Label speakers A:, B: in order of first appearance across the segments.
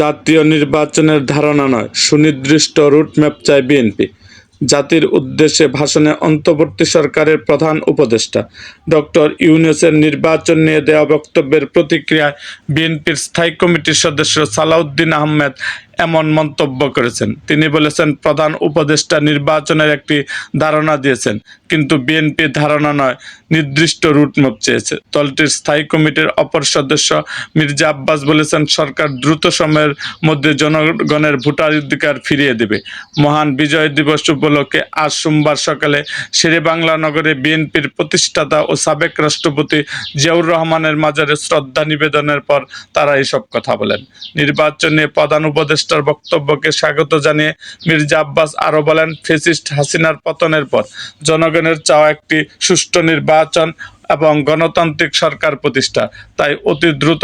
A: জাতীয় নির্বাচনের ধারণা নয় সুনির্দিষ্ট রুটম্যাপ চায় বিএনপি জাতির উদ্দেশ্যে ভাষণে অন্তর্বর্তী সরকারের প্রধান উপদেষ্টা ডক্টর ইউনুসের নির্বাচন নিয়ে দেওয়া বক্তব্যের প্রতিক্রিয়ায় বিএনপির স্থায়ী কমিটির সদস্য সালাউদ্দিন আহমেদ এমন মন্তব্য করেছেন তিনি বলেছেন প্রধান উপদেষ্টা নির্বাচনের একটি ধারণা দিয়েছেন কিন্তু বিএনপি ধারণা নয় নির্দিষ্ট রুটম্যাপ চেয়েছে দলটির স্থায়ী কমিটির অপর সদস্য মির্জা আব্বাস বলেছেন সরকার দ্রুত সময়ের মধ্যে জনগণের ভোটাধিকার ফিরিয়ে দেবে মহান বিজয় দিবস উপলক্ষে আজ সোমবার সকালে বাংলা নগরে বিএনপির প্রতিষ্ঠাতা ও সাবেক রাষ্ট্রপতি জিয়াউর রহমানের মাজারে শ্রদ্ধা নিবেদনের পর তারা এসব কথা বলেন নির্বাচনে প্রধান উপদেষ্টা উপদেষ্টার বক্তব্যকে স্বাগত জানিয়ে মির্জা আব্বাস আরও বলেন ফেসিস্ট হাসিনার পতনের পর জনগণের চাওয়া একটি সুষ্ঠু নির্বাচন এবং গণতান্ত্রিক সরকার প্রতিষ্ঠা তাই অতি দ্রুত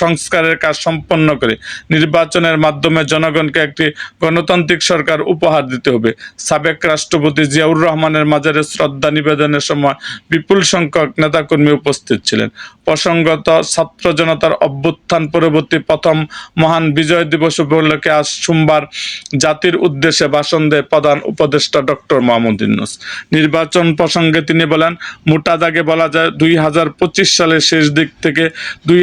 A: সংস্কারের কাজ সম্পন্ন করে নির্বাচনের মাধ্যমে জনগণকে একটি গণতান্ত্রিক সরকার উপহার দিতে হবে সাবেক রাষ্ট্রপতি জিয়াউর রহমানের মাজারে শ্রদ্ধা নিবেদনের সময় বিপুল সংখ্যক নেতাকর্মী উপস্থিত ছিলেন প্রসঙ্গত ছাত্র জনতার অভ্যুত্থান পরবর্তী প্রথম মহান বিজয় দিবস উপলক্ষে আজ সোমবার জাতির উদ্দেশ্যে ভাষণ দেয় প্রধান উপদেষ্টা ডক্টর মোহাম্মদ ইউনুস নির্বাচন প্রসঙ্গে তিনি বলেন মোটা দাগে বলা যায় দুই সালের শেষ দিক থেকে দুই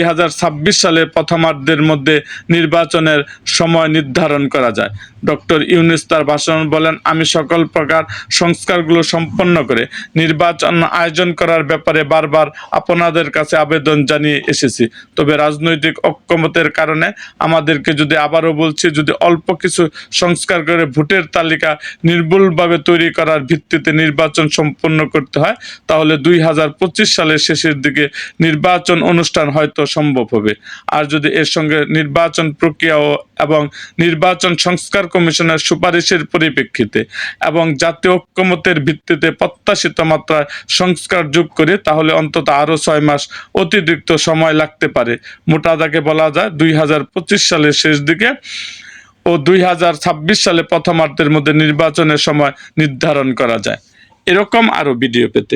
A: সালে প্রথমার্ধের মধ্যে নির্বাচনের সময় নির্ধারণ করা যায় ডক্টর ইউনিস তার ভাষণ বলেন আমি সকল প্রকার সংস্কারগুলো সম্পন্ন করে নির্বাচন আয়োজন করার ব্যাপারে বারবার আপনাদের কাছে আবেদন জানিয়ে এসেছি তবে রাজনৈতিক অক্ষমতের কারণে আমাদেরকে যদি আবারও বলছি যদি অল্প কিছু সংস্কার করে ভোটের তালিকা নির্ভুলভাবে তৈরি করার ভিত্তিতে নির্বাচন সম্পন্ন করতে হয় তাহলে দুই সালের শেষের দিকে নির্বাচন অনুষ্ঠান হয়তো সম্ভব হবে আর যদি এর সঙ্গে নির্বাচন প্রক্রিয়া এবং নির্বাচন সংস্কার কমিশনের সুপারিশের পরিপ্রেক্ষিতে এবং জাতীয় ঐক্যমতের ভিত্তিতে প্রত্যাশিত মাত্রায় সংস্কার যোগ করে তাহলে অন্তত আরও ছয় মাস অতিরিক্ত সময় লাগতে পারে মোটাদাকে বলা যায় দুই সালের শেষ দিকে ও দুই সালে প্রথমার্ধের মধ্যে নির্বাচনের সময় নির্ধারণ করা যায় এরকম আরও ভিডিও পেতে